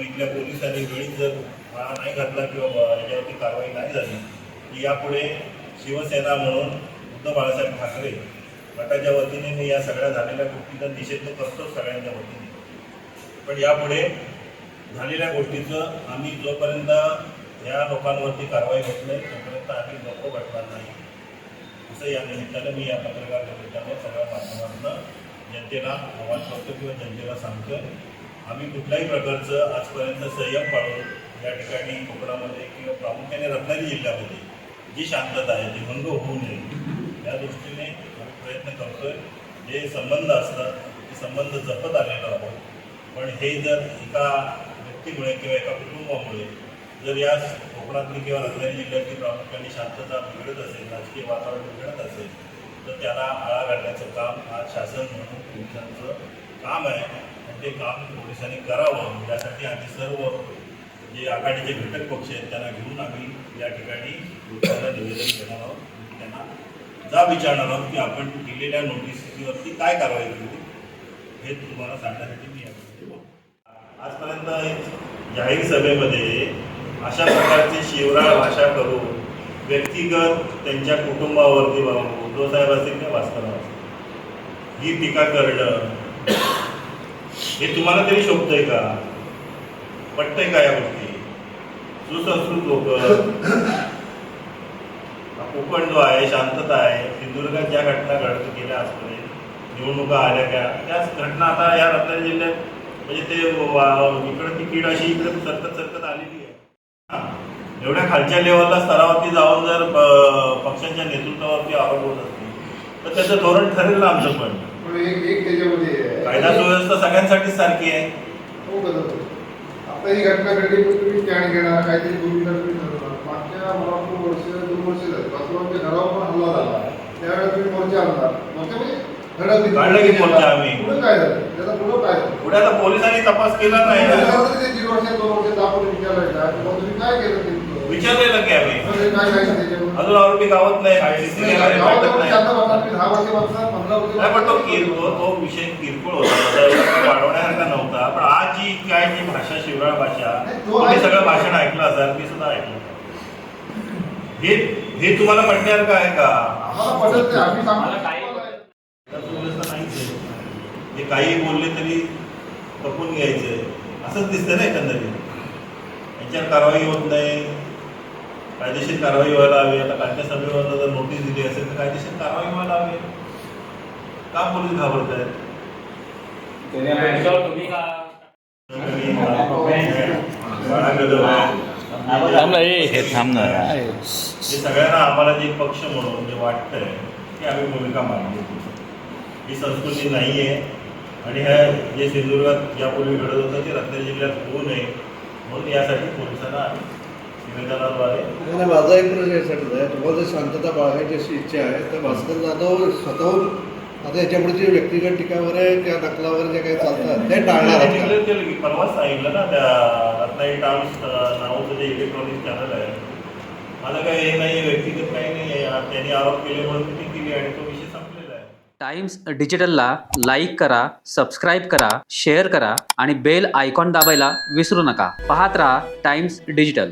इथल्या पोलिसांनी वेळीच जर माळा नाही घातला किंवा याच्यावरती कारवाई नाही झाली की यापुढे शिवसेना म्हणून उद्धव बाळासाहेब ठाकरे गटाच्या वतीने मी या सगळ्या झालेल्या गोष्टीचा निषेध तर करतोच सगळ्यांच्या वतीने. पण यापुढे झालेल्या गोष्टीचं आम्ही जोपर्यंत या लोकांवरती कारवाई होत नाही तोपर्यंत आम्ही नको भेटणार नाही. असं या निमित्तानं मी या पत्रकार निमित्तानं सगळ्या माध्यमांना जनतेला आवाज करतो किंवा जनतेला सांगतो आम्ही कुठल्याही प्रकारचं आजपर्यंत संयम पाळून या ठिकाणी कोकणामध्ये किंवा प्रामुख्याने रत्नागिरी जिल्ह्यामध्ये जी शांतता आहे जी भंग होऊ नये या दृष्टीने प्रयत्न करतोय. जे संबंध असतात ते संबंध जपत आलेलो आहोत. पण हे जर एका व्यक्तीमुळे किंवा एका कुटुंबामुळे जर या कोकणातली किंवा रत्नागिरी जिल्ह्यातली प्रामुख्याने शांतता बिघडत असेल राजकीय वातावरण बिघडत असेल तर त्याला आळा घालण्याचं काम आज शासन म्हणून पोलिसांचं काम आहे. ते काम पोलिसांनी करावं. यासाठी आम्ही सर्व जे आघाडीचे घटक पक्ष आहेत त्यांना घेऊन आम्ही या ठिकाणी लोकांना निवेदन देणार आहोत. त्यांना जा विचारणार आहोत की आपण दिलेल्या नोटीसवरती काय कारवाई केली हे तुम्हाला सांगण्यासाठी मी यामध्ये आजपर्यंत जाहीर सभेमध्ये अशा प्रकारची शिवराळ भाषा करून व्यक्तिगत त्यांच्या कुटुंबावरती बाबा उद्धव साहेब असतील किंवा भास्करराव असतील ही टीका करणं हे तुम्हाला तरी शोभतंय का? पटतंय का या गोष्टी? सुसंस्कृत लोक. कोकण जो आहे शांतता आहे सिंधुदुर्गात ज्या घटना घडत गेल्या आजपर्यंत निवडणुका आल्या का त्याच घटना आता या रत्नागिरी जिल्ह्यात म्हणजे ते वा- इकडं ती कीड अशी इकडे सरकत सरकत आलेली आहे. एवढ्या खालच्या लेवलला स्तरावरती जाऊन जर पक्षांच्या नेतृत्वावरती आरोप होत असतील तर त्याचं धोरण ठरेल ना आमचं पण. पण एक एक त्याच्यामध्ये कायदा सुव्यवस्था सगळ्यांसाठीच सारखी आहे. हो बदलतो आता ही घटना घडली पण तुम्ही स्टँड घेणार काहीतरी भूमिका तुम्ही ठरवणार. मागच्या मला वाटतं वर्ष दोन वर्ष झाली. वासवांच्या घरावर पण हल्ला झाला. त्यावेळेस तुम्ही मोर्चा आणला. मोर्चा म्हणजे काढला की मोर्चा आम्ही. पुढे काय झालं? त्याचा पुढं काय झालं? पुढे आता पोलिसांनी तपास केला नाही ना. त्याच्यानंतर ते दीड वर्ष दोन वर्ष दाखवून विचारायचा तुम्ही काय केलं विचारलेलं की आम्ही अजून आरोपी गावात नाही पण नाही. नाही. तो. किरकोळ तो विषय किरकोळ होता. वाढवण्यासारखा नव्हता. पण आज जी काय जी भाषा शिवराळ भाषा तुम्ही. सगळं भाषण ऐकलं असाल मी सुद्धा ऐकलं. हे हे तुम्हाला पटण्यासारखं आहे का? हे काही बोलले तरी कपून घ्यायचं. असंच दिसतं ना एकंदरीत. यांच्यावर कारवाई होत नाही. कायदेशीर कारवाई व्हायला हवी. आता कालच्या सभेवर जर नोटीस दिली असेल तर कायदेशीर कारवाई व्हायला हवी. का पोलीस घाबरत आहेत हे. हे सगळ्यांना आम्हाला जे पक्ष म्हणून जे वाटतंय की आम्ही भूमिका मांडली. ही संस्कृती नाही आहे आणि ह्या जे सिंधुदुर्गात यापूर्वी घडत होतं ते रत्नागिरी जिल्ह्यात होऊ नये म्हणून यासाठी पोलिसांना आम्ही निवेदनाद्वारे? माझा एक प्रश्न यासाठी आहे तुम्हाला जर शांतता बाळगायची अशी इच्छा आहे तर भास्कर जाधव स्वतःहून आता याच्यापुढे जे व्यक्तिगत टीका वगैरे किंवा नकला वगैरे जे काही चालतात ते टाळणार आहेत का? डिक्लेअर केलं की परवाच सांगितलं ना त्या रत्नागिरी टाइम्स अं, नावाचं जे इलेक्ट्रॉनिक चॅनल आहे. माझं काही हे नाही आहे व्यक्तिगत काही नाही आहे त्यांनी आरोप केले म्हणून आणि तो विषय संपलेला आहे. टाइम्स डिजिटलला लाईक करा सबस्क्राईब करा शेअर करा आणि बेल आयकॉन दाबायला विसरू नका. पाहत रहा टाइम्स डिजिटल.